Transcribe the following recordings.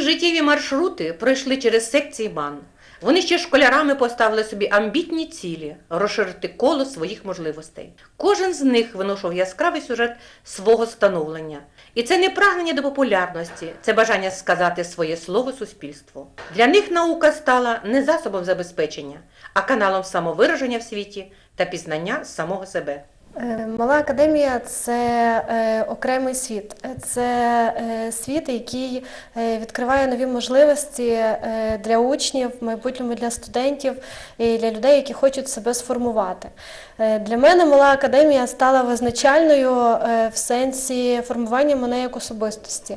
життєві маршрути пройшли через секції МАН. Вони ще школярами поставили собі амбітні цілі розширити коло своїх можливостей. Кожен з них виношував яскравий сюжет свого становлення. І це не прагнення до популярності, це бажання сказати своє слово суспільству. Для них наука стала не засобом забезпечення, а каналом самовираження в світі та пізнання самого себе. Е, Мала академія це е, окремий світ. Е, Це світ, який відкриває нові можливості для учнів, в майбутньому для студентів і для людей, які хочуть себе сформувати. Для мене мала академія стала визначальною в сенсі формування мене як особистості.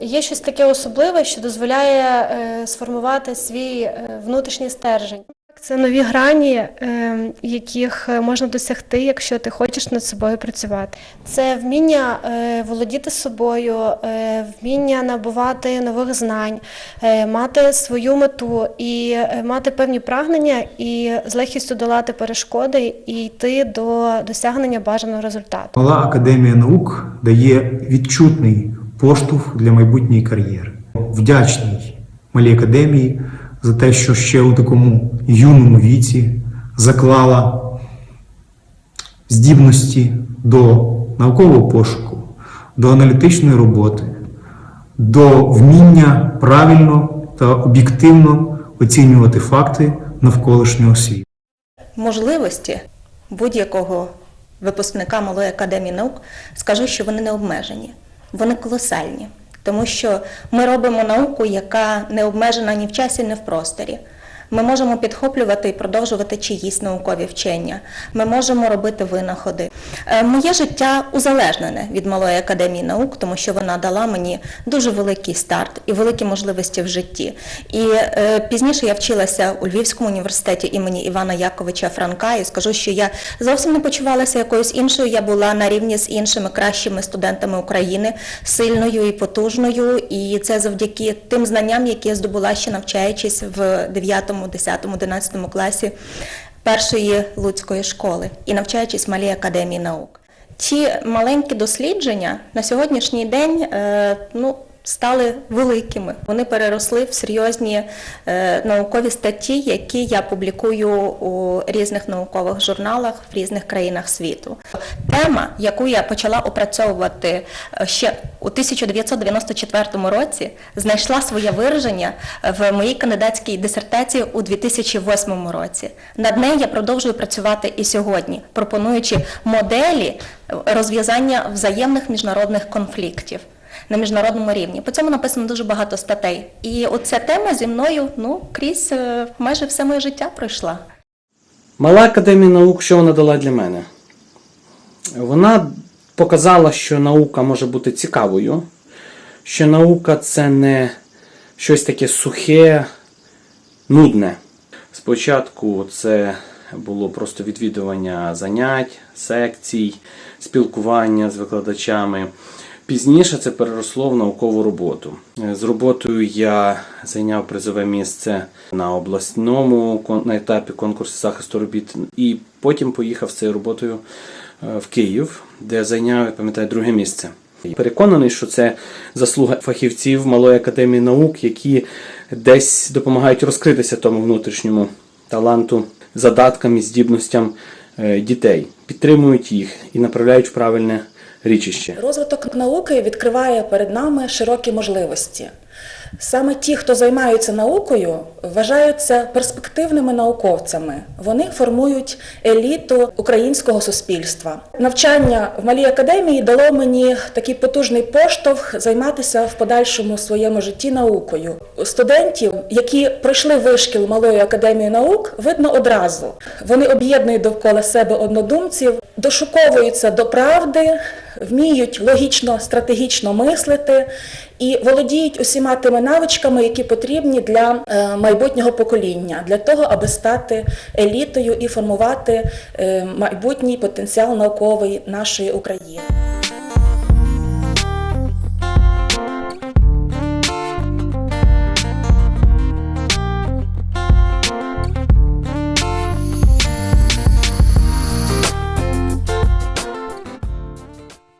Є щось таке особливе, що дозволяє сформувати свій внутрішній стержень. Це нові грані, е, яких можна досягти, якщо ти хочеш над собою працювати. Це вміння е, володіти собою, е, вміння набувати нових знань, е, мати свою мету і е, мати певні прагнення і з легкістю долати перешкоди і йти до досягнення бажаного результату. Мала академія наук дає відчутний поштовх для майбутньої кар'єри. Вдячний малій академії за те, що ще у такому юному віці заклала здібності до наукового пошуку, до аналітичної роботи, до вміння правильно та об'єктивно оцінювати факти навколишнього світу. можливості будь-якого випускника Малої академії наук, скажу, що вони не обмежені, вони колосальні. Тому що ми робимо науку, яка не обмежена ні в часі, ні в просторі. Ми можемо підхоплювати і продовжувати чиїсь наукові вчення. Ми можемо робити винаходи. Е, Моє життя узалежнене від Малої академії наук, тому що вона дала мені дуже великий старт і великі можливості в житті. І е, пізніше я вчилася у Львівському університеті імені Івана Яковича Франка, і скажу, що я зовсім не почувалася якоюсь іншою. Я була на рівні з іншими кращими студентами України, сильною і потужною. І це завдяки тим знанням, які я здобула ще навчаючись в 9, 10, 11 класі першої луцької школи і навчаючись в малій академії наук. Ті маленькі дослідження на сьогоднішній день е, ну, стали великими. Вони переросли в серйозні е, наукові статті, які я публікую у різних наукових журналах в різних країнах світу. Тема, яку я почала опрацьовувати е, ще у 1994 році, знайшла своє вираження в моїй кандидатській дисертації у 2008 році. Над нею я продовжую працювати і сьогодні, пропонуючи моделі розв'язання взаємних міжнародних конфліктів на міжнародному рівні. По цьому написано дуже багато статей. І оця тема зі мною ну, крізь е, майже все моє життя пройшла. Мала академія наук, що вона дала для мене? Вона показала, що наука може бути цікавою, що наука це не щось таке сухе, нудне. Спочатку це було просто відвідування занять, секцій, спілкування з викладачами. Пізніше це переросло в наукову роботу. З роботою я зайняв призове місце на обласному на етапі конкурсу захисту робіт, і потім поїхав з цією роботою е, в Київ, де зайняв, я пам'ятаю, друге місце. Переконаний, що це заслуга фахівців Малої академії наук, які десь допомагають розкритися тому внутрішньому таланту, задаткам і здібностям е, дітей, підтримують їх і направляють в правильне річище. Розвиток науки відкриває перед нами широкі можливості. Саме ті, хто займаються наукою, вважаються перспективними науковцями. Вони формують еліту українського суспільства. Навчання в малій академії дало мені такий потужний поштовх займатися в подальшому своєму житті наукою. Студентів, які пройшли вишкіл малої академії наук, видно одразу. Вони об'єднують довкола себе однодумців, дошуковуються до правди, вміють логічно, стратегічно мислити і володіють усіма тими навичками, які потрібні для е, майбутнього покоління, для того, аби стати елітою і формувати е, майбутній потенціал науковий нашої України.